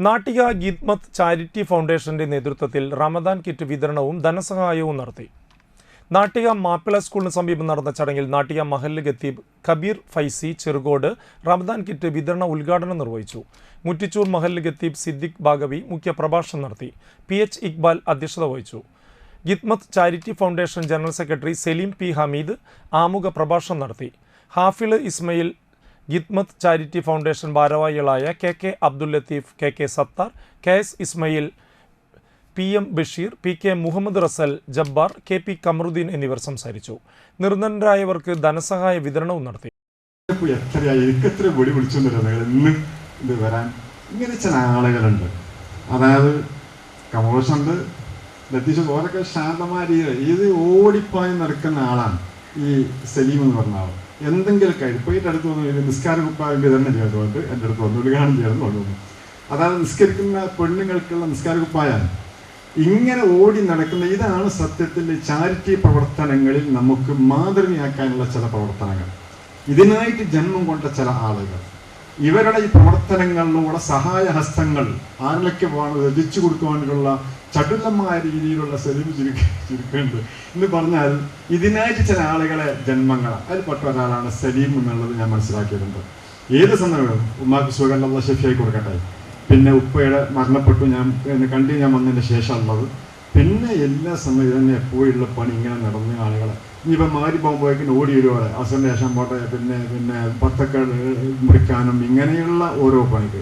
Nattika ഗിദ്മത്ത് charity ഫൗണ്ടേഷന്റെ നേതൃത്വത്തിൽ Ramadan kit വിതരണവും ധനസഹായവും നടത്തി. നാട്ടിക മാപ്പിള സ്കൂളിന് സമീപം നടന്ന ചടങ്ങിൽ നാട്ടിക മഹല്ല് ഖത്തീബ് കബീർ ഫൈസി ചെറുകോട് റമദാൻ കിറ്റ് വിതരണ ഉദ്ഘാടനം നിർവഹിച്ചു. മുറ്റിച്ചൂർ മഹല്ല് ഖത്തീബ് സിദ്ദിഖ് ബാഗവി മുഖ്യ പ്രഭാഷണം നടത്തി. പി എച്ച് ഇക്ബാൽ അധ്യക്ഷത വഹിച്ചു. Khidmat charity foundation general secretary Saleem P Hameed ആമുഖ പ്രഭാഷണം നടത്തി. ഹാഫിൾ ഇസ്മയിൽ ഗിത്മത്ത് ചാരിറ്റി ഫൗണ്ടേഷൻ ഭാരവാഹികളായ K K Abdul Latheef K K Sathar K S Ismail P M Basheer P K Muhammad Rasal Jabbar K P Kamaruddeen എന്നിവർ സംസാരിച്ചു. നിർധനരായവർക്ക് ധനസഹായ വിതരണവും നടത്തി. എനിക്ക് അതായത് കമോഷുണ്ട് ലത്തീഷ് ഓരൊക്കെ ശാന്തമായ രീതിയിൽ ഇത് ഓടിപ്പായി നടക്കുന്ന ആളാണ്. ഈ സലീം എന്ന് പറഞ്ഞ ആൾ എന്തെങ്കിലും കാര്യം ഇപ്പോൾ എന്റെ അടുത്ത് വന്നു നിസ്കാര കുപ്പായം തന്നെ ചെയ്തുകൊണ്ട് എന്റെ അടുത്ത് വന്നു ഉദ്ഘാടനം ചെയ്തെന്ന് തോന്നുന്നു അതായത് നിസ്കരിക്കുന്ന പെണ്ണുങ്ങൾക്കുള്ള നിസ്കാര കുപ്പായാണ്. ഇങ്ങനെ ഓടി നടക്കുന്ന ഇതാണ് സത്യത്തിൽ ചാരിറ്റി പ്രവർത്തനങ്ങളിൽ നമുക്ക് മാതൃകയാക്കാനുള്ള ചില പ്രവർത്തനങ്ങൾ. ഇതിനായിട്ട് ജന്മം കൊണ്ട ചില ആളുകൾ. ഇവരുടെ ഈ പ്രവർത്തനങ്ങളിലൂടെ സഹായ ഹസ്തങ്ങൾ ആരിലൊക്കെ വേണം രചിച്ചു കൊടുക്കുവാനുള്ള ചടുലമായ രീതിയിലുള്ള സെലിവ് ചുരുക്ക ചുരുക്കുന്നുണ്ട്. എന്ന് പറഞ്ഞാൽ ഇതിനായിട്ട് ചില ആളുകളെ ജന്മങ്ങൾ അതിൽപ്പെട്ട ഒരാളാണ് സലീം എന്നുള്ളത് ഞാൻ മനസ്സിലാക്കിയിട്ടുണ്ട്. ഏത് സന്ദർഭം ഉമ്മാക്ക് സുഖമുള്ള ഷെഫിയായി കൊടുക്കട്ടെ. പിന്നെ ഉപ്പയുടെ മരണപ്പെട്ടു ഞാൻ കണ്ടു ഞാൻ വന്നതിന് ശേഷമുള്ളത്. പിന്നെ എല്ലാ സമയവും തന്നെ എപ്പോഴുള്ള പണി ഇങ്ങനെ നടന്ന ആളുകളെ. ഇനിയിപ്പോൾ മാരി പോകുമ്പോഴേക്കും ഓടി വരുവാണ് അസന്റേഷൻ പോട്ടെ പിന്നെ പിന്നെ പത്തക്കാട് മുറിക്കാനും ഇങ്ങനെയുള്ള ഓരോ പണികൾ